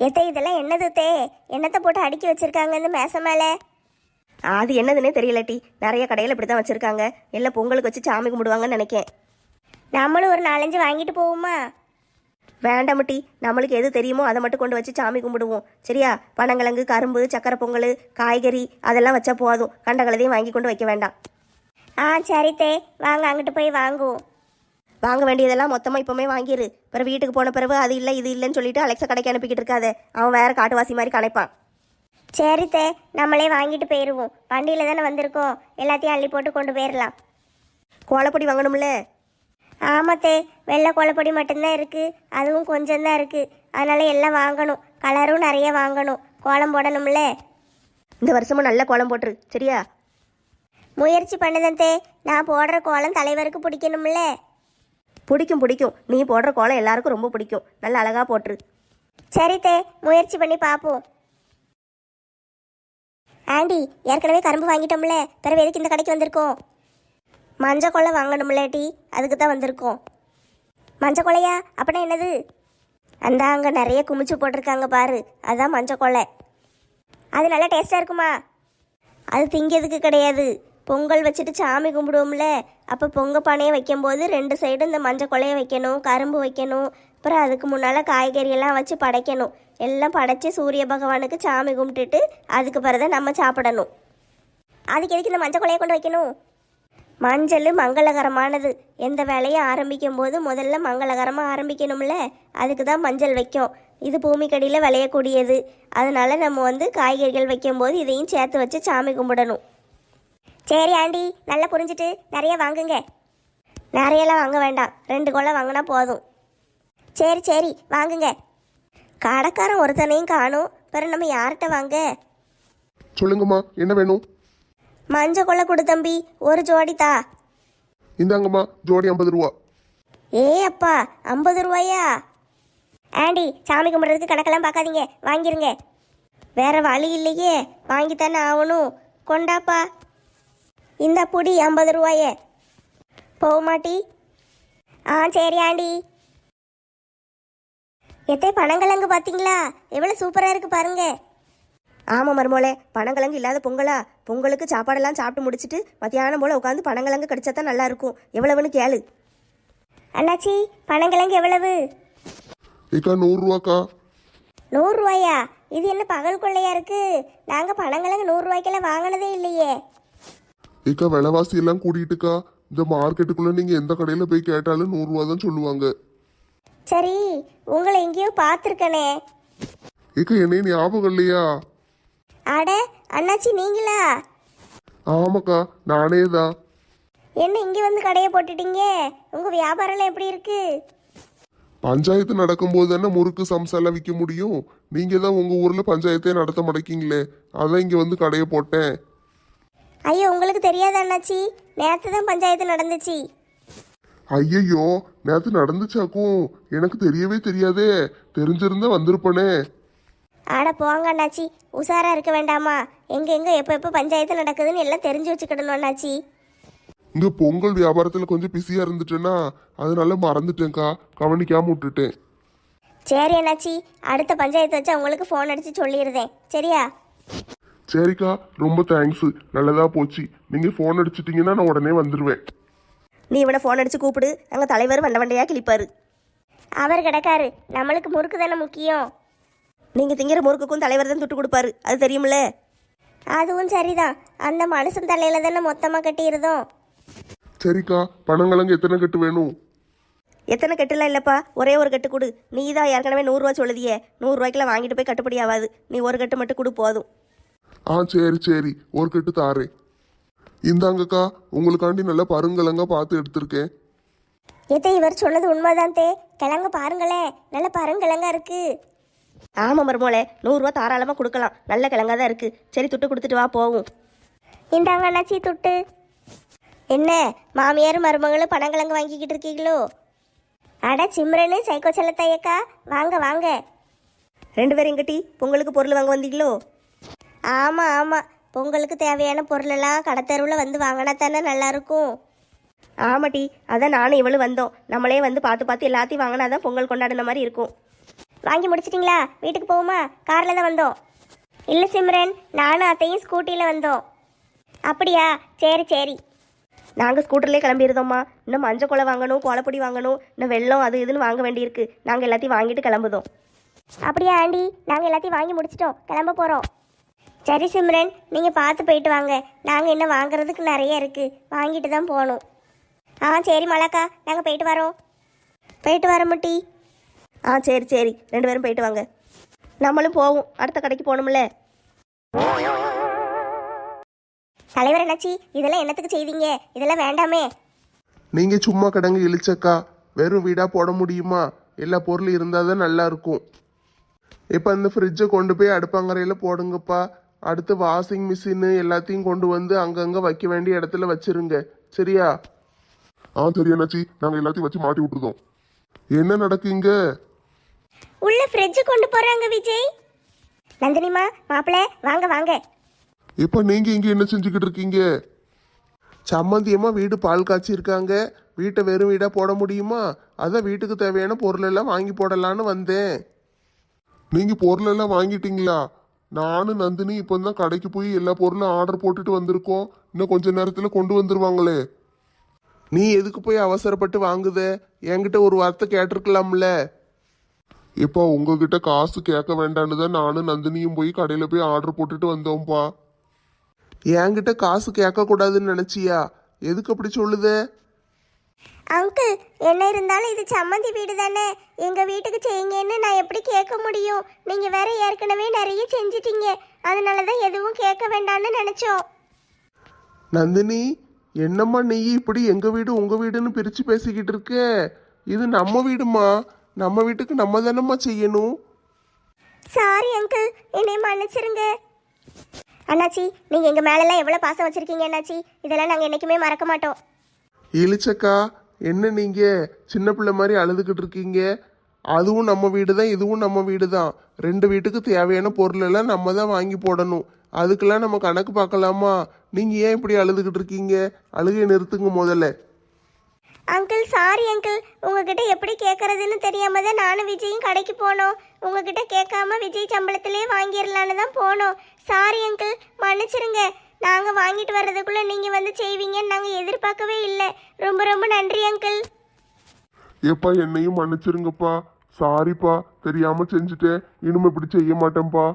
எத்தே இதெல்லாம் என்னது தே? என்னத்தை போட்டு அடுக்கி வச்சிருக்காங்க இந்த மேசை மேலே அது என்னதுன்னே தெரியலட்டி நிறைய கடையில் இப்படி தான் வச்சுருக்காங்க. எல்லாம் பொங்கலுக்கு வச்சு சாமி கும்பிடுவாங்கன்னு நினைக்கேன். நம்மளும் ஒரு நாலஞ்சு வாங்கிட்டு போவோமா? வேண்டாமட்டி நம்மளுக்கு எது தெரியுமோ அதை மட்டும் கொண்டு வச்சு சாமி கும்பிடுவோம். சரியா? பனங்கிழங்கு கரும்பு சக்கரை பொங்கல் காய்கறி அதெல்லாம் வச்சா போதும். கண்டகலதையும் வாங்கி கொண்டு வைக்க வேண்டாம். ஆ சரி தே. வாங்க அங்கிட்டு போய் வாங்குவோம். வாங்க வேண்டியதெல்லாம் மொத்தமாக இப்போமே வாங்கிரு. பிறகு வீட்டுக்கு போன பிறகு அது இல்லை இது இல்லைன்னு சொல்லிட்டு அலெக்ஸா கடைக்கு அனுப்பிக்கிட்டு இருக்காத. அவன் வேற காட்டுவாசி மாதிரி கணைப்பான். சரி தே நம்மளே வாங்கிட்டு போயிடுவோம் வண்டியில் தானே வந்திருக்கோம். எல்லாத்தையும் அள்ளி போட்டு கொண்டு போயிடலாம் கோலப்பொடி வாங்கணும்ல? ஆமாத்தே வெள்ளை கோலப்பொடி மட்டும்தான் இருக்குது அதுவும் கொஞ்சம் தான் இருக்குது அதனால எல்லாம் வாங்கணும். கலரும் நிறைய வாங்கணும். கோலம் போடணும்ல? இந்த வருஷமும் நல்ல கோலம் போட்டுரு. சரியா? முயற்சி பண்ணுதேன் தே. நான் போடுற கோலம் தலைவருக்கு பிடிக்கணும்ல? பிடிக்கும் பிடிக்கும். நீ போடுற கோலம் எல்லாருக்கும் ரொம்ப பிடிக்கும். நல்ல அழகாக போட்டுரு. சரி தே முயற்சி பண்ணி பார்ப்போம் ஆண்டி ஏற்கனவே கரும்பு வாங்கிட்டோம்ல. பிறகு எதுக்கு இந்த கடைக்கு வந்திருக்கோம்? மஞ்சள் கொள்ளை வாங்கணும்ல டி. அதுக்கு தான் வந்திருக்கோம். மஞ்சள் கொள்ளையா அப்படின்னா என்னது? அந்த அங்கே நிறைய குமிச்சு போட்டிருக்காங்க பாரு. அதுதான் மஞ்சள் கொள்ளை அது நல்லா டேஸ்ட்டாக இருக்குமா? அது திங்கிறதுக்கு கிடையாது. பொங்கல் வச்சுட்டு சாமி கும்பிடுவோம்ல. அப்போ பொங்க பானையை வைக்கும்போது ரெண்டு சைடும் இந்த மஞ்சள் கொலையை வைக்கணும் கரும்பு வைக்கணும் அப்புறம் அதுக்கு முன்னால் காய்கறியெல்லாம் வச்சு படைக்கணும். எல்லாம் படைச்சி சூரிய பகவானுக்கு சாமி கும்பிட்டுட்டு அதுக்கு பிறகு நம்ம சாப்பிடணும். அதுக்கு எதுக்கு இந்த மஞ்சள் கொலையை கொண்டு வைக்கணும்? மஞ்சள் மங்களகரமானது. எந்த வேலையும் ஆரம்பிக்கும் போது முதல்ல மங்களகரமாக ஆரம்பிக்கணும்ல. அதுக்கு தான் மஞ்சள் வைக்கும். இது பூமிக்கடியில் விளையக்கூடியது. அதனால் நம்ம வந்து காய்கறிகள் வைக்கும்போது இதையும் சேர்த்து வச்சு சாமி கும்பிடணும். சரி ஆண்டி நல்லா புரிஞ்சுட்டு நிறைய வாங்குங்க. நிறையெல்லாம் வாங்க வேண்டாம். ரெண்டு கொலை வாங்கினா போதும். சரி சரி வாங்குங்க. கடைக்காரன் ஒருத்தனையும் காணும். பிறகு நம்ம யார்கிட்ட வாங்க? சொல்லுங்கம்மா என்ன வேணும்? மஞ்சள் கொலை கொடு தம்பி ஒரு ஜோடி தா. இந்தாங்கம்மா ஜோடி ஐம்பது ரூபா. ஏ அப்பா ஐம்பது ரூபாயா? ஆண்டி சாமி கும்பிட்றதுக்கு கணக்கெல்லாம் பார்க்காதீங்க. வாங்கிருங்க. வேற வழி இல்லையே. வாங்கித்தானே ஆகணும். கொண்டாப்பா. இந்த புடி ஐம்பது ரூபாயே. போக மாட்டி. ஆ சரி ஆண்டி. எத்தே பனங்கிழங்கு பார்த்தீங்களா எவ்வளோ சூப்பராக இருக்கு பாருங்க. ஆமாம் மருமோளே பனங்கிழங்கு இல்லாத பொங்கலா? பொங்கலுக்கு சாப்பாடெல்லாம் சாப்பிட்டு முடிச்சிட்டு மத்தியானம் போல் உட்காந்து பனங்கிழங்கு கடிச்சா தான் நல்லா இருக்கும். எவ்வளவுன்னு கேளு. அண்ணாச்சி பனங்கிழங்கு எவ்வளவு? ஏக்கா நூறுரூவாக்கா நூறுரூவாயா இது என்ன பகல் கொள்ளையா இருக்கு? நாங்கள் பனங்கிழங்கு நூறுரூவாய்க்கெல்லாம் வாங்கினதே இல்லையே. ஏக்கா விலைவாசி எல்லாம் கூட்டிட்டுக்கா இந்த மார்க்கெட்டுக்குள்ள நீங்க எந்த கடையில போய் கேட்டாலும் நூறுரூவா தான் சொல்லுவாங்க. சரி உங்களை எங்கேயோ பார்த்துருக்கனே. ஏக்கா என்னைய ஞாபகம் இல்லையா? அட அண்ணாச்சி நீங்களா? ஆமாக்கா நானே தான் என்ன இங்கே வந்து கடையை போட்டுட்டீங்க? உங்கள் வியாபாரம்லாம் எப்படி இருக்கு? பஞ்சாயத்து நடக்கும்போது தானே முறுக்கு சம்சாலாம் விற்க முடியும். நீங்க தான் உங்க ஊர்ல பஞ்சாயத்தே நடத்த மாட்டேங்கிங்களே அதான் இங்க வந்து கடையை போட்டேன். ஐயோ உங்களுக்கு தெரியாத அண்ணாச்சி? நேற்று தான் பஞ்சாயத்து நடந்துச்சு. ஐயையோ நேத்து நடந்துச்சாக்கும் எனக்கு தெரியவே தெரியாதே. தெரிஞ்சிருந்தா வந்திருப்பனே. அட போங்க அண்ணாச்சி. உஷாரா இருக்க வேண்டாமா? எங்க எங்க எப்போ எப்போ பஞ்சாயத்து நடக்குதுன்னு எல்லாம் தெரிஞ்சு வச்சுக்கிடணும் அண்ணாச்சி. இங்க பொங்கல் வியாபாரத்துல கொஞ்சம் பிஸியா இருந்துட்டேன்னா அதனால மறந்துட்டேன்க்கா. கவனிக்காம விட்டுட்டேன். சரி அண்ணாச்சி அடுத்த பஞ்சாயத்து வச்சு உங்களுக்கு ஃபோன் அடிச்சு சொல்லிடுதேன் சரியா? சரிக்கா ரொம்ப தேங்க்ஸ் நல்லதா போச்சு. நீங்க ஃபோன் அடிச்சிட்டீங்கன்னா நான் உடனே வந்துருவேன். நீ இவனை ஃபோன் அடிச்சு கூப்பிடு. அங்கே தலைவர் வண்ட வண்டையா கிழிப்பாரு. அவர் கிடக்காரு. நம்மளுக்கு முறுக்கு தானே முக்கியம். நீங்கள் திங்கிற முறுக்குக்கும் தலைவர் தான் துட்டு கொடுப்பாரு. அது தெரியுமில்ல அதுவும் சரிதான். அந்த மனுஷன் தலையில தானே மொத்தமாக கட்டியிருந்தோம். சரிக்கா பணங்கிழங்கு எத்தனை கட்டு வேணும்? எத்தனை கட்டுலாம் இல்லைப்பா? ஒரே ஒரு கட்டு கொடு. நீ தான் ஏற்கனவே நூறுரூவா சொல்லுதியே. நூறுரூவாய்க்கெல்லாம் வாங்கிட்டு போய் கட்டுப்படி ஆகாது நீ ஒரு கட்டு மட்டும் கொடு போதும். ஆ சரி சரி. ஒரு கட்டு தாரேன். இந்தாங்கக்கா உங்களுக்காண்டி நல்ல பருங்கிழங்கா பார்த்து எடுத்திருக்கேன். எதை இவர் சொன்னது உண்மைதான் தே. கிழங்கு பாருங்களேன் நல்ல பருங்கிழங்கா இருக்கு. ஆமாம் மருமோளே நூறுரூவா தாராளமாக கொடுக்கலாம். நல்ல கிழங்கா தான் இருக்குது சரி துட்டு கொடுத்துட்டு வா போகும் இந்தாங்க அண்ணாச்சி துட்டு. என்ன மாமியார் மருமகளும் பனங்கிழங்கு வாங்கிக்கிட்டு இருக்கீங்களோ? அட சிம்ரனு சைக்கோ செல்லத்தையக்கா. வாங்க வாங்க. ரெண்டு பேரும் எங்கிட்டி பொங்கலுக்கு பொருள் வாங்க வந்தீங்களோ? ஆமாம் ஆமாம் பொங்கலுக்கு தேவையான பொருளெல்லாம் கடத்தெருவில் வந்து வாங்கினா தானே நல்லாயிருக்கும். ஆமாட்டி அதான் நானும் இவளும் வந்தோம். நம்மளே வந்து பார்த்து பார்த்து எல்லாத்தையும் வாங்கினா தான் பொங்கல் கொண்டாடின மாதிரி இருக்கும். வாங்கி முடிச்சிட்டிங்களா? வீட்டுக்கு போகுமா காரில் தான் வந்தோம். இல்லை சிம்ரன் நானும் அத்தையும் ஸ்கூட்டியில் வந்தோம். அப்படியா? சரி சரி. நாங்கள் ஸ்கூட்டர்லேயே கிளம்பியிருந்தோம்மா இன்னும் மஞ்சள் குலை வாங்கணும் கோலப்பொடி வாங்கணும் இன்னும் வெள்ளம் அது இதுன்னு வாங்க வேண்டியிருக்கு. நாங்கள் எல்லாத்தையும் வாங்கிட்டு கிளம்புதோம். அப்படியா ஆண்டி? நாங்கள் எல்லாத்தையும் வாங்கி முடிச்சிட்டோம். கிளம்ப போகிறோம் சரி சிம்ரன் நீங்கள் பார்த்து போயிட்டு வாங்க. நாங்கள் இன்னும் வாங்குறதுக்கு நிறைய இருக்குது வாங்கிட்டு தான் போகணும். ஆ சரி மலாக்கா நாங்கள் போயிட்டு வரோம். போயிட்டு வரோம் முட்டி. ஆ சரி சரி. ரெண்டு பேரும் போயிட்டு வாங்க. நம்மளும் போவோம். அடுத்த கடைக்கு போகணும்ல. தலைவர் என்னாச்சி இதெல்லாம் என்னத்துக்கு செய்வீங்க? இதெல்லாம் வேண்டாமே. நீங்க சும்மா கிடங்கு இழிச்சக்கா. வெறும் வீடா போட முடியுமா? எல்லா பொருளும் இருந்தால் தான் நல்லா இருக்கும். இப்போ இந்த ஃப்ரிட்ஜை கொண்டு போய் அடுப்பங்கரையில் போடுங்கப்பா. அடுத்து வாஷிங் மிஷினு எல்லாத்தையும் கொண்டு வந்து அங்கங்கே வைக்க வேண்டிய இடத்துல வச்சிருங்க. சரியா? ஆ சரி அண்ணாச்சி. நாங்கள் எல்லாத்தையும் வச்சு மாட்டி விட்டுருதோம். என்ன நடக்குங்க உள்ள ஃப்ரிட்ஜ் கொண்டு போகிறாங்க விஜய். நந்தினிமா மாப்பிள்ளை வாங்க வாங்க. இப்போ நீங்கள் இங்கே என்ன செஞ்சுக்கிட்டு இருக்கீங்க? சம்மந்தியமாக வீடு பால் காய்ச்சிருக்காங்க. வீட்டை வெறும் வீடாக போட முடியுமா? அதான் வீட்டுக்கு தேவையான பொருள் எல்லாம் வாங்கி போடலான்னு வந்தேன். நீங்கள் பொருள் எல்லாம் வாங்கிட்டீங்களா? நானும் நந்தினி இப்போ தான் கடைக்கு போய் எல்லா பொருளும் ஆர்டர் போட்டுட்டு வந்திருக்கோம். இன்னும் கொஞ்ச நேரத்தில் கொண்டு வந்துருவாங்களே. நீ எதுக்கு போய் அவசரப்பட்டு வாங்குத? என்கிட்ட ஒரு வார்த்தை கேட்டிருக்கலாம்ல. இப்போ உங்ககிட்ட காசு கேட்க வேண்டான்னு தான் நானும் நந்தினியும் போய் கடையில் போய் ஆர்டர் போட்டுட்டு வந்தோம்ப்பா என்கிட்ட காசு கேட்க கூடாதுன்னு நினைச்சியா? எதுக்கு அப்படி சொல்லுதே? அங்கிள் என்ன இருந்தாலும் இது சம்மந்தி வீடு தானே? எங்க வீட்டுக்கு செய்யுங்கன்னு நான் எப்படி கேட்க முடியும்? நீங்க வேற ஏற்கனவே நிறைய செஞ்சிட்டீங்க. அதனால தான் எதுவும் கேட்க வேண்டாம்னு நினைச்சோம். நந்தினி என்னம்மா நீ இப்படி எங்க வீடு உங்க வீடுன்னு பிரிச்சு பேசிக்கிட்டு இருக்க? இது நம்ம வீடுமா? நம்ம வீட்டுக்கு நம்ம தானம்மா செய்யணும்? சாரி அங்கிள் என்னை மன்னிச்சிருங்க. அண்ணாச்சி நீங்க எங்க மேலெல்லாம் எவ்வளவு பாசம் வச்சிருக்கீங்க அண்ணாச்சி? இதெல்லாம் நாங்க என்னைக்குமே மறக்க மாட்டோம். இழிச்சக்கா என்ன நீங்க சின்ன பிள்ளை மாதிரி அழுதுகிட்டு இருக்கீங்க? அதுவும் நம்ம வீடு தான் இதுவும் நம்ம வீடு தான். ரெண்டு வீட்டுக்கு தேவையான பொருள் எல்லாம் நம்ம தான் வாங்கி போடணும். அதுக்கெல்லாம் நம்ம கணக்கு பார்க்கலாமா? நீங்க ஏன் இப்படி அழுதுகிட்டு இருக்கீங்க? அழுகை நிறுத்துங்க முதல்ல. அங்கிள் சாரி அங்கிள் உங்ககிட்ட எப்படி கேட்கறதுன்னு தெரியாம தான் நானும் விஜயும் கடைக்கு போனோம். உங்ககிட்ட கேட்காம விஜய் சம்பளத்திலே வாங்கிடலான்னு தான் போனோம். சாரி அங்கிள் மன்னிச்சிருங்க நாங்க வாங்கிட்டு வர்றதுக்குள்ள நீங்க வந்து செய்வீங்கன்னு நாங்க எதிர்பார்க்கவே இல்லை. ரொம்ப ரொம்ப நன்றி அங்கிள் ஏப்பா என்னையும் மன்னிச்சிருங்கப்பா. சாரிப்பா தெரியாம செஞ்சுட்டேன். இனிமே இப்படி செய்ய மாட்டேன்ப்பா.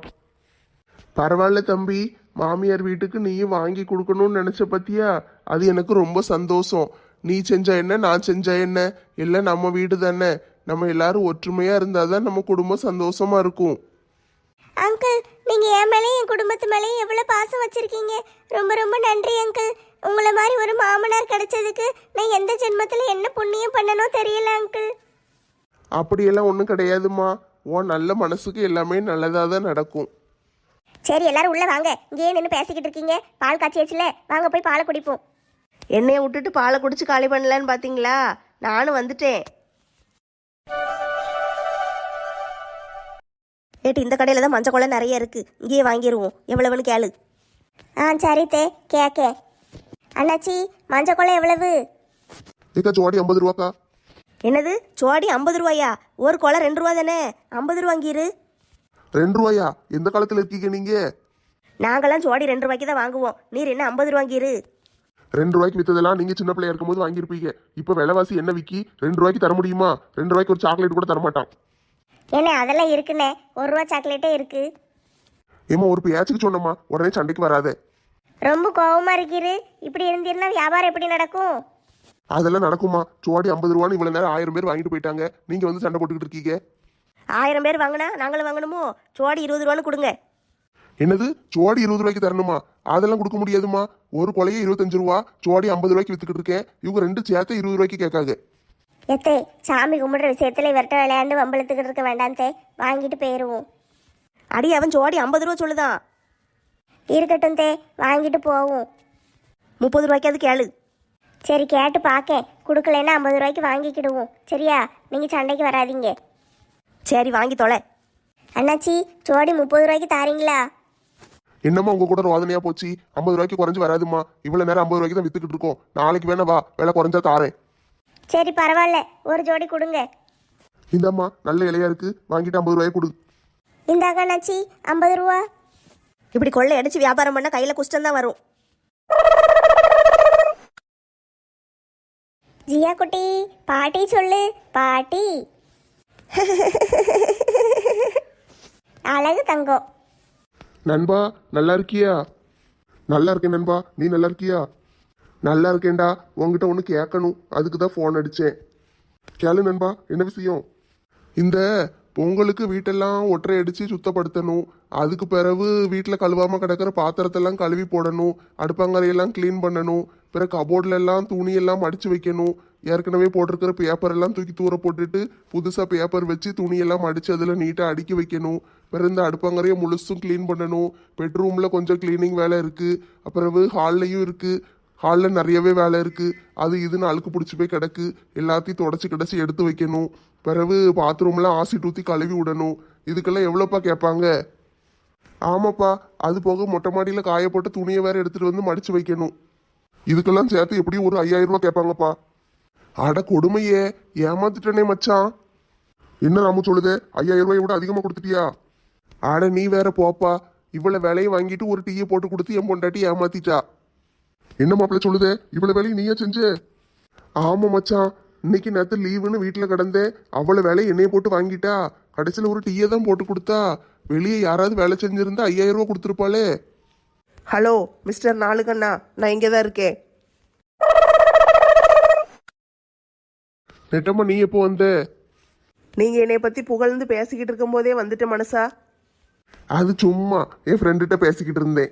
பரவாயில்ல தம்பி. மாமியார் வீட்டுக்கு நீயும் வாங்கி கொடுக்கணும்னு நினைச்ச பத்தியா? அது எனக்கு ரொம்ப சந்தோஷம். நீ செஞ்ச என்ன நான் செஞ்ச என்ன? எல்லாம் நம்ம வீடு தானே. நம்ம எல்லாரும் ஒற்றுமையா இருந்தாதான் நம்ம குடும்பம் சந்தோஷமா இருக்கும். அங்கிள் நீங்க என் மேலேயும் என் குடும்பத்து மேலேயும் எவ்வளவு பாசம் வச்சிருக்கீங்க? ரொம்ப ரொம்ப நன்றி அங்கிள் உங்களை மாதிரி ஒரு மாமனார் கிடைச்சதுக்கு நான் எந்த ஜென்மத்துல என்ன புண்ணியம் பண்ணனோ தெரியல அங்கிள் அப்படியெல்லாம் ஒன்றும் கிடையாதுமா உன் நல்ல மனசுக்கு எல்லாமே நல்லதாக தான் நடக்கும். சரி எல்லாரும் உள்ள வாங்க. இங்கேயே நின்று பேசிக்கிட்டு இருக்கீங்க. பால் காய்ச்சியாச்சுல? வாங்க போய் பாலை குடிப்போம். என்னைய விட்டுட்டு பாலை குடிச்சு காலி பண்ணலான்னு பார்த்தீங்களா நானும் வந்துட்டேன். ஏட்டி இந்த கடையில் தான் மஞ்சள் குலை நிறைய இருக்குது இங்கேயே வாங்கிடுவோம் எவ்வளவுன்னு கேளு. ஆ சரி தே கேக்க. அண்ணாச்சி மஞ்சள் குளம் எவ்வளவு? ஏக்கா ஜோடி ஐம்பது ரூபாக்கா? என்னது? சோடி ஐம்பது ரூபாயா? ஒரு குலை ரெண்டு ரூபா தானே? ஐம்பது ரூபா வாங்கிரு ரெண்டு ரூபாயா? எந்த காலத்தில் இருக்கீங்க நீங்கள் நாங்களாம் சோடி ரெண்டு ரூபாய்க்கு தான் வாங்குவோம். நீர் என்ன ஐம்பது ரூபாங்கிரு ரெண்டு ரூபாய்க்கு வித்ததெல்லாம் நீங்க சின்ன பிள்ளையா இருக்கும்போது வாங்கியிருப்பீங்க. இப்போ விலைவாசி என்ன விக்கி? ரெண்டு ரூபாய்க்கு தர முடியுமா? ரெண்டு ரூபாய்க்கு ஒரு சாக்லேட் கூட தர மாட்டான் என்ன அதெல்லாம் இருக்குண்ணே. ஒரு ரூபா சாக்லேட்டே இருக்கு. ஏமா ஒரு பேச்சுக்கு சொன்னம்மா. உடனே சண்டைக்கு வராதே. ரொம்ப கோவமா இருக்கிறது இப்படி இருந்தீங்கன்னா வியாபாரம் எப்படி நடக்கும்? அதெல்லாம் நடக்குமா சோடி ஐம்பது ரூபான்னு இவ்வளவு நேரம் ஆயிரம் பேர் வாங்கிட்டு போயிட்டாங்க. நீங்க வந்து சண்டை போட்டுக்கிட்டு இருக்கீங்க. ஆயிரம் பேர் வாங்கினா நாங்களும் வாங்கணுமோ? சோடி இருபது ரூபான்னு கொடுங்க. என்னது? சோடி இருபது ரூபாய்க்கு தரணுமா? அதெல்லாம் கொடுக்க முடியாதுமா ஒரு கொலையே இருபத்தஞ்சு ரூபா. சோடி ஐம்பது ரூபாய்க்கு வித்துக்கிட்டு இருக்கேன். இவங்க ரெண்டு சேர்த்து இருபது ரூபாய்க்கு கேட்காங்க. எத்தே சாமி கும்பிடுற விஷயத்துல இவர்கிட்ட விளையாண்டு வம்பளத்துக்கிட்டு இருக்க வேண்டாம் தே. வாங்கிட்டு போயிடுவோம் அடி அவன் சோடி ஐம்பது ரூபா சொல்லுதான் இருக்கட்டும் தே வாங்கிட்டு போவோம். முப்பது ரூபாய்க்காவது கேளு. சரி கேட்டு பார்க்கேன் கொடுக்கலன்னா ஐம்பது ரூபாய்க்கு வாங்கிக்கிடுவோம். சரியா? நீங்கள் சண்டைக்கு வராதீங்க. சரி வாங்கி தொலை. அண்ணாச்சி ஜோடி முப்பது ரூபாய்க்கு தாரீங்களா? என்னம்மா உங்க கூட ரோதனையா போச்சு? ஐம்பது ரூபாய்க்கு குறைஞ்சு வராதுமா இவ்வளவு நேரம் ஐம்பது ரூபாய்க்கு தான் வித்துக்கிட்டு இருக்கோம். நாளைக்கு வேணா வா விலை குறைஞ்சா தாரேன். சரி பரவாயில்ல. ஒரு ஜோடி கொடுங்க. இந்தாம்மா நல்ல இலையா இருக்கு. வாங்கிட்டு ஐம்பது ரூபாய் கொடு. இந்தாங்க அண்ணாச்சி ஐம்பது ரூபா. இப்படி கொள்ளை அடிச்சு வியாபாரம் பண்ணால் கையில் குஷ்டம் தான் வரும். ஜியா குட்டி பாட்டி சொல்லு பாட்டி. அழகு தங்கம். நண்பா நல்லா இருக்கியா? நல்லா இருக்கேன் நண்பா. நீ நல்லா இருக்கியா? நல்லா இருக்கேன்டா. உங்ககிட்ட ஒன்று கேட்கணும். அதுக்கு தான் ஃபோன் அடித்தேன் கேளு நண்பா என்ன விஷயம்? இந்த பொங்கலுக்கு வீட்டெல்லாம் ஒற்றை அடித்து சுத்தப்படுத்தணும். அதுக்கு பிறகு வீட்டில் கழுவாமல் கிடக்கிற பாத்திரத்தெல்லாம் கழுவி போடணும். அடுப்பங்கரையெல்லாம் க்ளீன் பண்ணணும். பிறகு கபோர்டில் எல்லாம் துணியெல்லாம் மடித்து வைக்கணும். ஏற்கனவே போட்டிருக்கிற பேப்பர் எல்லாம் தூக்கி தூர போட்டுட்டு புதுசாக பேப்பர் வச்சு துணியெல்லாம் மடித்து அதில் நீட்டாக அடுக்கி வைக்கணும். பிறகு இந்த அடுப்பங்கரையை முழுசும் க்ளீன் பண்ணணும். பெட்ரூமில் கொஞ்சம் க்ளீனிங் வேலை இருக்குது அப்புறம் ஹால்லையும் இருக்குது ஹாலில் நிறையவே வேலை இருக்குது அது இதுன்னு அழுக்கு பிடிச்சி போய் கிடக்கு. எல்லாத்தையும் தொடச்சி கிடச்சி எடுத்து வைக்கணும். பிறகு பாத்ரூம்லாம் ஆசி ஊற்றி கழுவி விடணும். இதுக்கெல்லாம் எவ்வளோப்பா கேட்பாங்க? ஆமாப்பா அது போக மொட்டை மாடியில் காய போட்டு துணியை வேற எடுத்துகிட்டு வந்து மடித்து வைக்கணும். இதுக்கெல்லாம் சேர்த்து எப்படியும் ஒரு ஐயாயிரம் ரூபா கேட்பாங்கப்பா. அட கொடுமையே ஏமாத்துட்டனே மச்சான். என்ன ராமு சொல்லுது? ஐயாயிரம் ரூபாயை விட அதிகமாக கொடுத்துட்டியா? அட நீ வேற போப்பா. இவ்வளோ விலையை வாங்கிட்டு ஒரு டீயை போட்டு கொடுத்து என் பொண்டாட்டி ஏமாத்திட்டா. என்ன மாப்பிள்ள சொல்லுதே? இவ்வளவு வேலையும் நீயே செஞ்சு? ஆமா மச்சான் இன்னைக்கு நேத்து லீவுன்னு வீட்டில் கிடந்தேன். அவ்வளவு வேலையை என்னைய போட்டு வாங்கிட்டா? கடைசியில் ஒரு டீயை தான் போட்டு கொடுத்தா? வெளியே யாராவது வேலை செஞ்சிருந்தா ஐயாயிரம் ரூபாய் கொடுத்துருப்பாளே. ஹலோ மிஸ்டர் நாலுகண்ணா நான் இங்கே தான் இருக்கேன். நெட்டம்மா நீ எப்போ வந்த? நீங்கள் என்னை பற்றி புகழ்ந்து பேசிக்கிட்டு இருக்கும்போதே வந்துட்ட மனசா. அது சும்மா என் ஃப்ரெண்டுகிட்ட பேசிக்கிட்டு இருந்தேன்.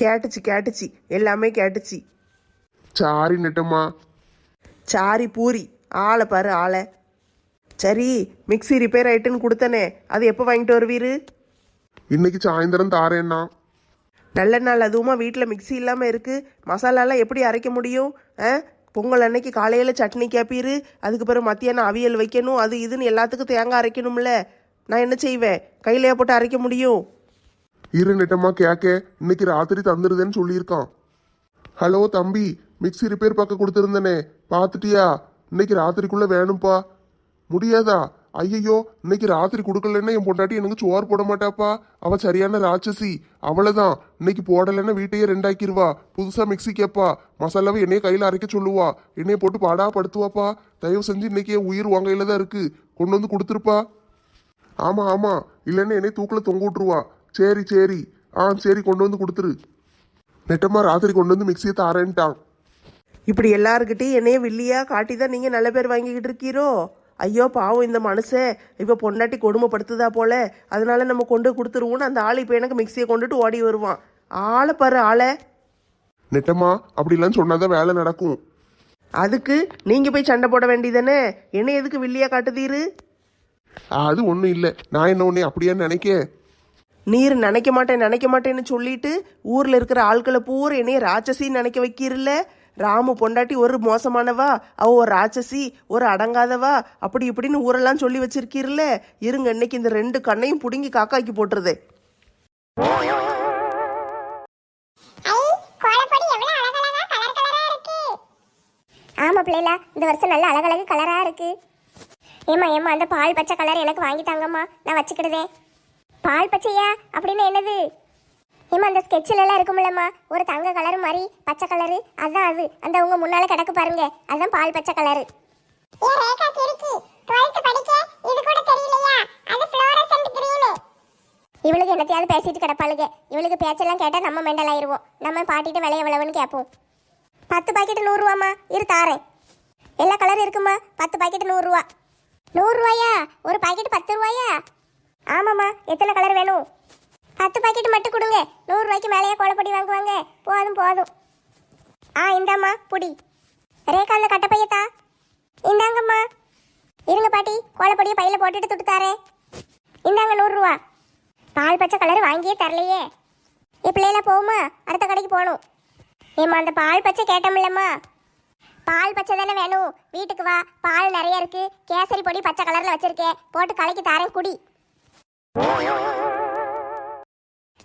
கேட்டுச்சு கேட்டுச்சு. எல்லாமே கேட்டுச்சு. சாரி நெட்டம்மா. சாரி பூரி. ஆளை பாரு ஆளை. சரி மிக்ஸி ரிப்பேர் ஆயிட்டுன்னு கொடுத்தனே. அது எப்போ வாங்கிட்டு வருவீரு? இன்னைக்கு சாயந்தரம் தாரேன்னா நல்ல நாள். அதுவுமா வீட்டில் மிக்ஸி இல்லாமல் இருக்குது மசாலாலாம் எப்படி அரைக்க முடியும்? ஆ? பொங்கல் அன்னைக்கு காலையில் சட்னி கேப்பீரு. அதுக்கு பிறகு மத்தியானம் அவியல் வைக்கணும். அது இதுன்னு எல்லாத்துக்கும் தேங்காய் அரைக்கணும்ல. நான் என்ன செய்வேன்? கையிலையா போட்டு அரைக்க முடியும்? இரு நெட்டம்மா கேட்க இன்னைக்கு ராத்திரி தந்துடுதேன்னு சொல்லியிருக்கான். ஹலோ தம்பி மிக்ஸி ரிப்பேர் பார்க்க கொடுத்துருந்தனே. பார்த்துட்டியா? இன்னைக்கு ராத்திரிக்குள்ள வேணும்ப்பா முடியாதா? ஐயையோ இன்னைக்கு ராத்திரி கொடுக்கலன்னா என் பொண்டாட்டி எனக்கு சோறு போட மாட்டாப்பா. அவ சரியான ராட்சசி. அவ்வளோதான் இன்னைக்கு போடலைன்னா வீட்டையே ரெண்டாக்கிருவா. புதுசா மிக்ஸி கேப்பா. மசாலாவை என்னைய கையில அரைக்க சொல்லுவா. என்னைய போட்டு பாடா படுத்துவாப்பா. தயவு செஞ்சு இன்னைக்கு என் உயிர் உன் தான் இருக்கு. கொண்டு வந்து கொடுத்துருப்பா. ஆமா ஆமா. இல்லைன்னா என்னை தூக்கில் தொங்க விட்டுருவா. சரி சரி. ஆ சரி கொண்டு வந்து கொடுத்துரு. நெட்டம்மா ராத்திரி கொண்டு வந்து மிக்சியை தாரேன்ட்டான். இப்படி எல்லாருக்கிட்டையும் என்னைய வில்லியா காட்டி தான் நீங்கள் நல்ல பேர் வாங்கிக்கிட்டு இருக்கீரோ? ஐயோ பாவம் இந்த மனுஷன் இப்போ பொண்டாட்டி கொடுமைப்படுத்துதா போல. அதனால நம்ம கொண்டு கொடுத்துருவோன்னு அந்த ஆள் இப்போ எனக்கு மிக்சியை கொண்டுட்டு ஓடி வருவான். ஆளை பாரு ஆளை. நெட்டம்மா அப்படிலாம் சொன்னாதான் வேலை நடக்கும். அதுக்கு நீங்கள் போய் சண்டை போட வேண்டியதானே? என்ன எதுக்கு வில்லியா காட்டுதீரு? அது ஒன்றும் இல்லை. நான் என்ன ஒன்றே அப்படியே நினைக்க? நீர் நினைக்க மாட்டேன் நினைக்க மாட்டேன்னு சொல்லிட்டு ஊரில் இருக்கிற ஆட்களை பூரா என்னைய ராட்சசின்னு நினைக்க வைக்கிறல்ல ராமு பொண்டாட்டி ஒரு மோசமானவா? அவ ஒரு ராட்சசி ஒரு அடங்காதவா? அப்படி இப்படின்னு ஊரெல்லாம் சொல்லி வச்சிருக்கீர்ல. இருங்க இன்னைக்கு இந்த ரெண்டு கண்ணையும் புடுங்கி காக்காக்கி போட்டுருதே. ஆமா பிள்ளைல இந்த வருஷம் நல்ல அழகழகு கலரா இருக்கு. ஏமா ஏமா அந்த பால் பச்சை கலர் எனக்கு வாங்கிட்டாங்கம்மா நான் வச்சுக்கிடுதேன். பால் பச்சையா? அப்படின்னு என்னது? ஏமா அந்த ஸ்கெட்சில் எல்லாம் இருக்கும்லம்மா ஒரு தங்க கலர் மாதிரி பச்சை கலரு அதான் அது. அந்த உங்க முன்னால கிடக்கு பாருங்க. அதான் பால் பச்சை கலரு இவளுக்கு என்னத்தையாவது பேசிட்டு கிடப்பாளுங்க இவளுக்கு பேச்செல்லாம் கேட்டா நம்ம மெண்டல் ஆயிருவோம் நம்ம பாட்டிட்டு விலை எவ்வளவுன்னு கேட்போம். பத்து பாக்கெட் நூறுரூவாம்மா இரு தாரேன். எல்லா கலரும் இருக்குமா? பத்து பாக்கெட் நூறுரூவா நூறுரூவாயா ஒரு பாக்கெட் பத்து ரூபாயா? ஆமாம்மா எத்தனை கலர் வேணும்? பத்து பாக்கெட் மட்டும் கொடுங்க. நூறுரூவாய்க்கு மேலேயே கோலப்பொடி வாங்குவாங்க. போதும் போதும். ஆ இந்தாம்மா புடி. ரேகா அந்த கட்டப்பையத்தா. இந்தாங்கம்மா. இருங்க பாட்டி கோலப்பொடியை பையில் போட்டுட்டு துட்டு இந்தாங்க நூறுரூவா பால் பச்சை கலர் வாங்கியே தரலையே. என் போகுமா? அடுத்த கடைக்கு போகணும். ஏம்மா அந்த பால் பச்சை கேட்டோம்லம்மா பால் பச்சை தானே வேணும். வீட்டுக்கு வா பால் நிறைய இருக்குது கேசரி பொடி பச்சை கலரில் வச்சுருக்கேன். போட்டு கலக்கி தாரேன் குடி.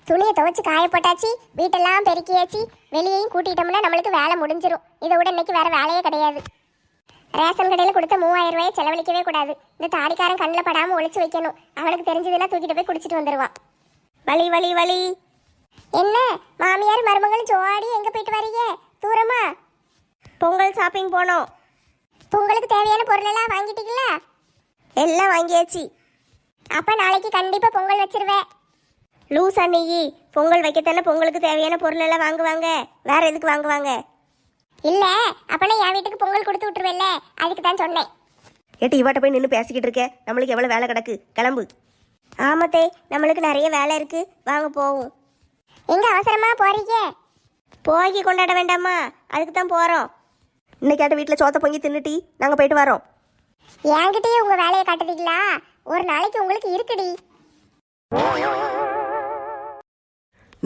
துணியை துவைச்சு காய போட்டாச்சு வீட்டெல்லாம் பெருக்கியாச்சு. வெளியேயும் கூட்டிட்டோம்னா நம்மளுக்கு வேலை முடிஞ்சிடும் இதை விட இன்னைக்கு வேற வேலையே கிடையாது. ரேஷன் கடையில் கொடுத்த மூவாயிரம் ரூபாயை செலவழிக்கவே கூடாது. இந்த தாடிக்காரன் கண்ணில் படாமல் ஒழிச்சு வைக்கணும். அவனுக்கு தெரிஞ்சதெல்லாம் தூக்கிட்டு போய் குடிச்சிட்டு வந்துடுவான் வலி வலி வலி. என்ன? மாமியார் மருமகளும் ஜோடி எங்கே போயிட்டு வரீங்க? தூரமா? பொங்கல் ஷாப்பிங் போனோம். பொங்கலுக்கு தேவையான பொருளெல்லாம் வாங்கிட்டீங்களா? எல்லாம் வாங்கியாச்சு. அப்போ நாளைக்கு கண்டிப்பாக பொங்கல் வச்சிருவேன். லூஸ் அன்னைக்கு பொங்கல் வைக்கத்தானே பொங்கலுக்கு தேவையான பொருள் எல்லாம் வாங்குவாங்க? வேற எதுக்கு வாங்குவாங்க? இல்லை அப்பனா என் வீட்டுக்கு பொங்கல் கொடுத்து விட்டுருவேல்ல அதுக்கு தான் சொன்னேன். ஏட்டி இவாட்ட போய் நின்று பேசிக்கிட்டு இருக்கே. நம்மளுக்கு எவ்வளோ வேலை கிடக்கு? கிளம்பு. ஆமத்தே நம்மளுக்கு நிறைய வேலை இருக்கு. வாங்க போவோம். எங்க அவசரமா போறீங்க? போகி கொண்டாட வேண்டாமா அதுக்கு தான் போகிறோம் இன்னைக்காட்ட வீட்டில் சோத்த பொங்கி தின்னுட்டி நாங்கள் போயிட்டு வரோம். என்கிட்டயே உங்க வேலையை காட்டுதீங்களா ஒரு நாளைக்கு உங்களுக்கு இருக்குடி.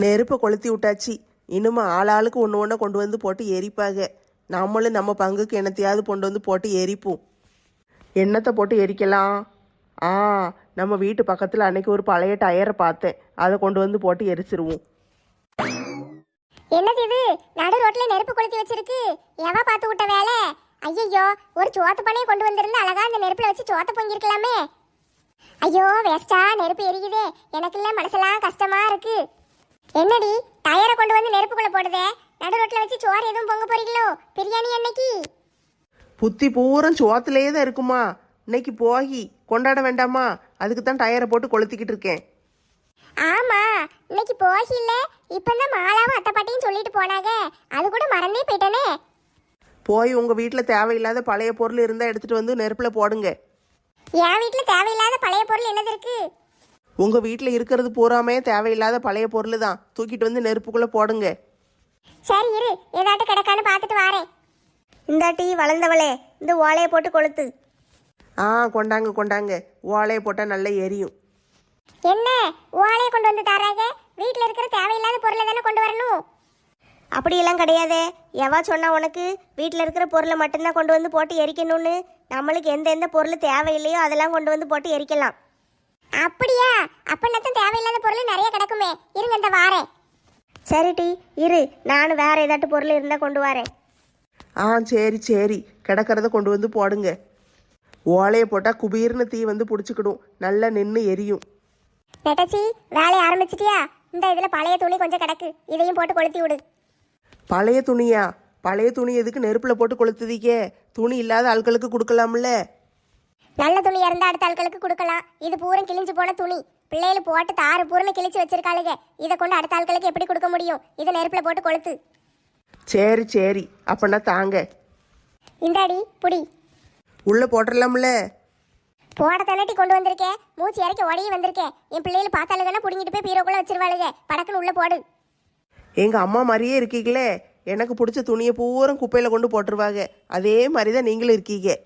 நெருப்பை கொளுத்தி விட்டாச்சு. இன்னும் ஆளாளுக்கு ஒன்று ஒன்று கொண்டு வந்து போட்டு எரிப்பாங்க நம்மளும் நம்ம பங்குக்கு என்னத்தையாவது கொண்டு வந்து போட்டு எரிப்போம். என்னத்தை போட்டு எரிக்கலாம்? ஆ நம்ம வீட்டு பக்கத்தில் அன்னைக்கு ஒரு பழைய டயரை பார்த்தேன். அதை கொண்டு வந்து போட்டு எரிச்சிருவோம். என்னது இது? நடு ரோட்ல நெருப்பு கொளுத்தி வச்சிருக்கு. எவ பார்த்து விட்ட வேலை? ஐயோ ஒரு சோத்து பண்ணையை கொண்டு வந்திருந்தா அழகா அந்த நெருப்புல வச்சு சோத்த பொங்கிருக்கலாமே ஐயோ வேஸ்டா நெருப்பு எரியுதே. எனக்குள்ள மனசெல்லாம் கஷ்டமா இருக்கு. என்னடி டயரை கொண்டு வந்து நெருப்புக்குள்ள போடுதே? நடு ரோட்ல வச்சு சோறு எதுவும் பொங்க போறீங்களோ? பிரியாணி என்னைக்கு? புத்தி பூரம் சோத்துலேயே தான் இருக்குமா? இன்னைக்கு போகி கொண்டாட வேண்டாமா? அதுக்கு தான் டயரை போட்டு கொளுத்திக்கிட்டு இருக்கேன். ஆமா இன்னைக்கு போகல இப்பதான் மாலாவும் அத்தை பாட்டியும் சொல்லிட்டு போனாங்க. அது கூட மறந்தே போயிட்டேனே. போய் உங்கள் வீட்டில் தேவையில்லாத பழைய பொருள் இருந்தால் எடுத்துகிட்டு வந்து நெருப்பில் போடுங்க. என் வீட்டுல தேவையில்லாத பழைய பொருள் என்னது இருக்கு? உங்கள் வீட்டில் இருக்கிறது பூராமே தேவையில்லாத பழைய பொருள் தான் தூக்கிட்டு வந்து நெருப்புக்குள்ளே போடுங்க. சரி இரு ஏதாட்டு கிடக்கான்னு பார்த்துட்டு வாரேன். இந்தாட்டி வளர்ந்தவளே இந்த ஓலையை போட்டு கொளுத்து. ஆ கொண்டாங்க கொண்டாங்க. ஓலையை போட்டால் நல்லா எரியும். என்ன? ஓலையை கொண்டு வந்து தராங்க வீட்டில் இருக்கிற தேவையில்லாத பொருளை தானே கொண்டு வரணும்? அப்படியெல்லாம் கிடையாதே. எவா சொன்னா உனக்கு? வீட்டில் இருக்கிற பொருளை மட்டும்தான் கொண்டு வந்து போட்டு எரிக்கணும்னு. நம்மளுக்கு எந்த எந்த பொருள் தேவையில்லையோ அதெல்லாம் கொண்டு வந்து போட்டு எரிக்கலாம். அப்படியா? அப்ப தேவையில்லாத பொருள் நிறைய கிடக்குமே. இருங்க இந்த வாரேன். சரி டி இரு. நானும் வேற ஏதாட்டு பொருள் இருந்தால் கொண்டு வரேன். ஆ சரி சரி. கிடக்கிறத கொண்டு வந்து போடுங்க. ஓலையை போட்டால் குபீர்னு தீ வந்து பிடிச்சிக்கிடும். நல்லா நின்று எரியும். நெட்டச்சி வேலையை ஆரம்பிச்சிட்டியா? இந்த இதுல பழைய துணி கொஞ்சம் கிடக்கு. இதையும் போட்டு கொளுத்தி விடு. பழைய துணியா? பழைய துணி எதுக்கு நெருப்பில் போட்டு கொளுத்துதீங்க? துணி இல்லாத ஆட்களுக்கு கொடுக்கலாம்ல. நல்ல துணி இருந்தா அடுத்த ஆட்களுக்கு கொடுக்கலாம். இது பூரம் கிழிஞ்சு போன துணி. பிள்ளைகள் போட்டு தாறு பூரன்னு கிழிச்சு வச்சிருக்காளுங்க. இதை கொண்டு அடுத்த ஆட்களுக்கு எப்படி கொடுக்க முடியும்? இதை நெருப்புல போட்டு கொளுத்து. சரி சரி. அப்படின்னா தாங்க. இந்தாடி புடி. உள்ளே போட்டுடலாம்ல போட தண்ணட்டி கொண்டு வந்திருக்கேன். மூச்சு இறக்கி உடையே வந்திருக்கேன். என் பிள்ளைகள் பார்த்தாலுங்கன்னா புடிங்கிட்டு போய் பீரோக்குள்ள வச்சிருவாளுங்க. படக்குன்னு உள்ள போடு. எங்கள் அம்மா மாதிரியே இருக்கீங்களே? எனக்கு பிடிச்ச துணியை பூரம் குப்பையில் கொண்டு போட்டுருவாங்க. அதே மாதிரி தான் நீங்களும் இருக்கீங்க.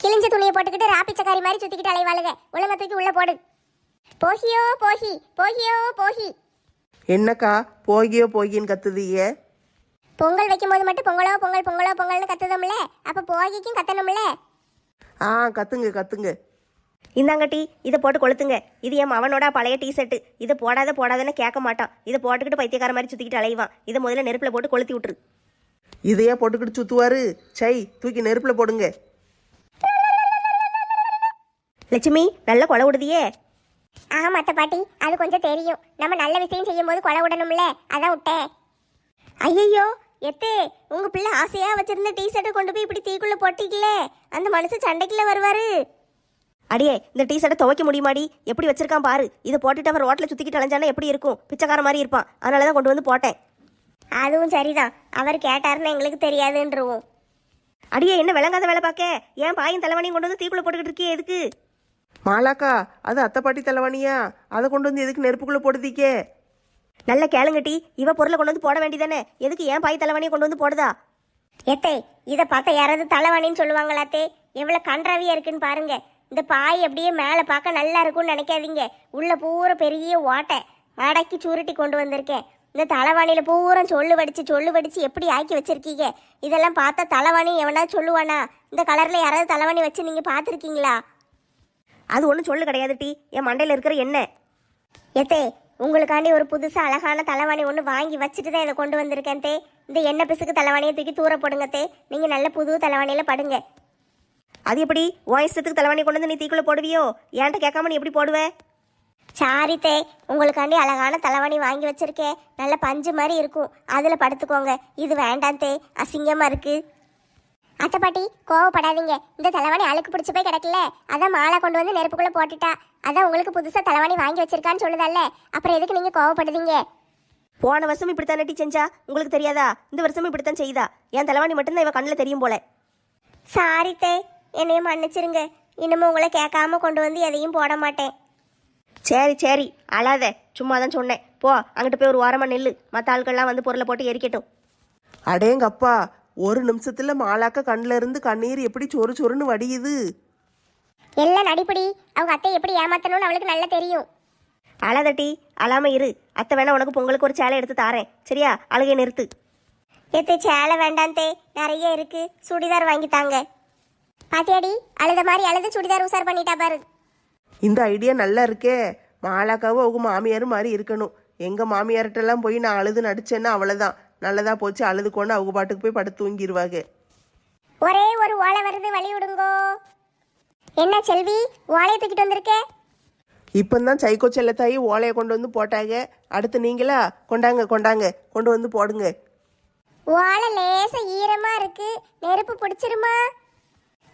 கிழிஞ்ச துணியை போட்டுக்கிட்டு ராப்பிச்சக்காரி மாதிரி சுத்திக்கிட்டு அலைவாளுங்க. ஒழுங்கா தூக்கி உள்ள போடு. போகியோ போகி. போகியோ போகி. என்னக்கா? போகியோ போகின்னு கத்துதீங்க? பொங்கல் வைக்கும்போது மட்டும் பொங்கலோ பொங்கல் பொங்கலோ பொங்கல்னு கத்துதோம்ல? அப்ப போகிக்கும் கத்தணும்ல? ஆ கத்துங்க கத்துங்க. இந்தாங்கட்டி இதை போட்டு கொளுத்துங்க. இது என் மவனோட பழைய டிஷர்ட்டு இதை போடாத போடாதன்னு கேட்க மாட்டான். இதை போட்டுக்கிட்டு பைத்தியக்கார மாதிரி சுற்றிக்கிட்டு அலைவான் இதை முதல்ல நெருப்பில் போட்டு கொளுத்தி விட்டுரு. இதையே போட்டுக்கிட்டு சுத்துவாரு. சை தூக்கி நெருப்பில் போடுங்க. லட்சுமி நல்ல கொலை விடுதியே. ஆமா அத்தை பாட்டி. அது கொஞ்சம் தெரியும். நம்ம நல்ல விஷயம் செய்யும் போது கொலை விடணும்ல. அதான் விட்டேன் ஐயையோ எத்தே உங்க பிள்ளை ஆசையா வச்சிருந்த டிஷர்ட்டை கொண்டு போய் இப்படி தீக்குள்ள போட்டீங்களே. அந்த மனுஷன் சண்டைக்குள்ள வருவாரு. அடியே இந்த டிஷர்ட்டை துவைக்க முடியுமாடி? எப்படி வச்சிருக்கான் பாரு. இதை போட்டுட்டு அவன் ரோட்ல சுத்திக்கிட்டு அலைஞ்சானா எப்படி இருக்கும்? பிச்சைக்கார மாதிரி இருப்பான். அதனால தான் கொண்டு வந்து போட்டேன். அதுவும் சரிதான். அவர் கேட்டாருன்னு எங்களுக்கு தெரியாதுன்றவும். அடியே என்ன விளங்காத வேலை பார்க்க? ஏன் பாயும் தலைவனையும் கொண்டு வந்து தீக்குள்ள போட்டுக்கிட்டு இருக்கியே எதுக்கு? மாலாக்கா அது அத்தை பாட்டி தலைவாணியா அதை கொண்டு வந்து எதுக்கு நெருப்புக்குள்ளே போடுதீங்க? நல்ல கேளுங்கட்டி இவ பொருளை கொண்டு வந்து போட வேண்டியதானே? எதுக்கு ஏன் பாய் தலைவனையை கொண்டு வந்து போடுதா? எத்தே இதை பார்த்தா யாராவது தலைவாணின்னு சொல்லுவாங்களாத்தே எவ்வளவு கன்றாவியா இருக்குன்னு பாருங்க. இந்த பாய் அப்படியே மேலே பார்க்க நல்லா இருக்கும்னு நினைக்காதீங்க. உள்ள பூரா பெரிய ஓட்டை மடக்கி சுருட்டி கொண்டு வந்திருக்கேன். இந்த தலைவாணியில பூரா சொல்லு வடிச்சு சொல்லு வடிச்சு எப்படி ஆக்கி வச்சிருக்கீங்க? இதெல்லாம் பார்த்தா தலைவாணி எவனா சொல்லுவானா? இந்த கலர்ல யாராவது தலைவாணி வச்சு நீங்க பார்த்துருக்கீங்களா? அது ஒன்றும் சொல்லு கிடையாது டி. என் மண்டையில் இருக்கிற எண்ணெய் எத்தே உங்களுக்காண்டி ஒரு புதுசா அழகான தலைவாணி ஒன்று வாங்கி வச்சுட்டு தான் இதை கொண்டு வந்திருக்கேன் தே. இந்த எண்ணெய் பிசுக்கு தலைவாணியை தூக்கி தூர போடுங்க தே. நீங்க நல்ல புது தலைவாணியில படுங்க. அது எப்படி? இஷ்டத்துக்கு தலைவாணி கொண்டு வந்து நீ தீக்குள்ள போடுவியோ? ஏன்ட்ட கேட்காம நீ எப்படி போடுவே? சாரி தே உங்களுக்காண்டி அழகான தலைவாணி வாங்கி வச்சிருக்கேன் நல்ல பஞ்சு மாதிரி இருக்கும். அதில் படுத்துக்கோங்க. இது வேண்டாம் தே. அசிங்கமாக இருக்கு. அத்தை பாட்டி கோவப்படாதீங்க. இந்த தலைவாணி அழுக்கு பிடிச்சி போய் கிடக்கல அதான் மாலை கொண்டு வந்து நெருப்புக்குள்ளே போட்டுட்டா. அதான் உங்களுக்கு புதுசாக தலைவாணி வாங்கி வச்சிருக்கான்னு சொல்லுதல்ல? அப்புறம் எதுக்கு நீங்கள் கோவப்படுதீங்க? போன வருஷம் இப்படித்தான் நட்டி செஞ்சா? உங்களுக்கு தெரியாதா? இந்த வருஷமும் இப்படித்தான் செய்தா? என் தலைவாணி மட்டும்தான் இவ கண்ணில் தெரியும் போல. சாரி தே என்னையும் மன்னிச்சிருங்க. இன்னமும் உங்களை கேட்காம கொண்டு வந்து எதையும் போட மாட்டேன். சரி சரி. அழாத. சும்மா தான் சொன்னேன். போ அங்கிட்டு போய் ஒரு ஓரமா நில்லு. மற்ற ஆட்கள்லாம் வந்து பொருளை போட்டு எரிக்கட்டும். அடேங்கப்பா ஒரு நிமிஷத்துல மாலாக்க கண்ணுல இருந்து கண்ணீர் எப்படி சொறு சொறுன்னு வடியுது? எல்லாம் நடிப்படி. அவங்க அத்தை எப்படி ஏமாத்தணும்னு அவளுக்கு நல்லா தெரியும். அழாதட்டி அழாம இரு. அத்தை வேணா உனக்கு பொங்கலுக்கு ஒரு சேலை எடுத்து தாரேன். சரியா? அழுகை நிறுத்து. எத்து சேலை வேண்டாம் தே. நிறைய இருக்கு. சுடிதார் வாங்கி தாங்க. பாத்தியாடி அழுத மாதிரி அழுது சுடிதார் உசார் பண்ணிட்டா பாரு. இந்த ஐடியா நல்லா இருக்கே. மாலாக்காவும் அவங்க மாமியாரும் மாதிரி இருக்கணும். எங்க மாமியார்கிட்டலாம் போய் நான் அழுது நடிச்சேன்னா அவ்வளவுதான். நல்லதா போச்சு அழுது கொண்டு அவங்க பாட்டுக்கு போய் படுத்து தூங்கிடுவாங்க ஒரே ஒரு ஓலை வருது வழி விடுங்கோ. என்ன செல்வி ஓலையை தூக்கிட்டு வந்திருக்க? இப்பந்தான் சைக்கோ செல்லத்தாயி ஓலையை கொண்டு வந்து போட்டாங்க. அடுத்து நீங்களா? கொண்டாங்க கொண்டாங்க. கொண்டு வந்து போடுங்க. ஓலை லேசா ஈரமா இருக்கு. நெருப்பு பிடிச்சிருமா?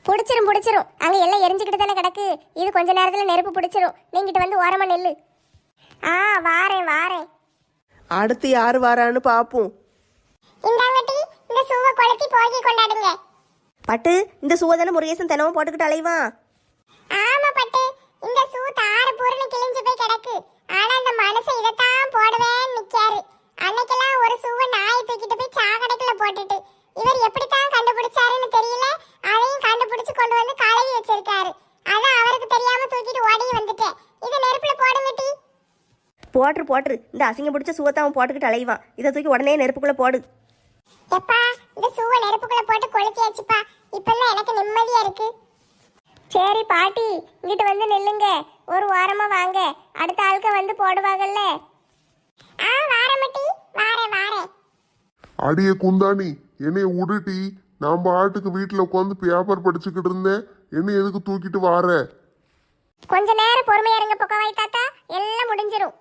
பிடிச்சிரும் பிடிச்சிரும். அங்க எல்லாம் எரிஞ்சுக்கிட்டு தானே கிடக்கு. இது கொஞ்ச நேரத்துல நெருப்பு பிடிச்சிரும். நீங்கிட்ட வந்து ஓரமா நெல்லு. ஆ வாரேன் வாரேன். அடுத்து யார் வாரான்னு பார்ப்போம் இந்தாங்கட்டி இந்த சூவை கொளுத்தி போகி கொண்டாடுங்க. பட்டு இந்த சுவதான முருகேசன் தினமும் போட்டுக்கிட்டு அலைவான் ஆமா பட்டு இந்த சூ தாறு பூர்ணு கிழிஞ்சு போய் கிடக்கு. ஆனா அந்த மனுஷன் இதைத்தான் போடுவேன்னு நிக்காரு அன்னைக்கெல்லாம் ஒரு சூவை நாயை தூக்கிட்டு போய் சாக்கடைக்குள்ள போட்டுட்டு. இவர் எப்படித்தான் கண்டுபிடிச்சாருன்னு தெரியல. அதையும் கண்டுபிடிச்சு கொண்டு வந்து கழுவி வச்சிருக்காரு. அதான் அவருக்கு தெரியாம தூக்கிட்டு ஓடி வந்துட்டேன். இதை நெருப்புல போடுங்க டீ. போட்டுரு போட்டுரு இந்த அசிங்கம் பிடிச்ச சுவத்தை அவன் போட்டுக்கிட்டு அலைவான் இதை தூக்கி உடனே நெருப்புக்குள்ள போடு. எப்பா இந்த சூவை நெருப்புக்குள்ள போட்டு கொளுத்தியாச்சுப்பா. இப்பெல்லாம் எனக்கு நிம்மதியா இருக்கு. சரி பாட்டி இங்கிட்டு வந்து நில்லுங்க. ஒரு வாரமா வாங்க. அடுத்த ஆளுக்க வந்து போடுவாங்கல்ல ஆ வாரமட்டி வாரேன் வாரேன். அடியே குந்தாணி என்னைய உடுட்டி நான் பாட்டுக்கு வீட்டில் உட்காந்து பேப்பர் படிச்சுக்கிட்டு இருந்தேன். என்ன எதுக்கு தூக்கிட்டு வார? கொஞ்ச நேரம் பொறுமையா இருங்க பொக்கவாய் தாத்தா. எல்லாம் முடிஞ்சிரும்.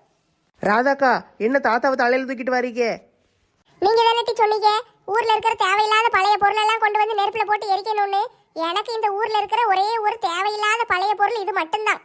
ராதாக்கா என்ன தாத்தாவை தலையில தூக்கிட்டு வரீங்க? நீங்க தானே சொன்னீங்க? ஊர்ல இருக்கிற தேவையில்லாத பழைய பொருள் எல்லாம் கொண்டு வந்து நெருப்புல போட்டு எரிக்கணும்னு. எனக்கு இந்த ஊர்ல இருக்கிற ஒரே ஒரு தேவையில்லாத பழைய பொருள் இது மட்டும்தான்.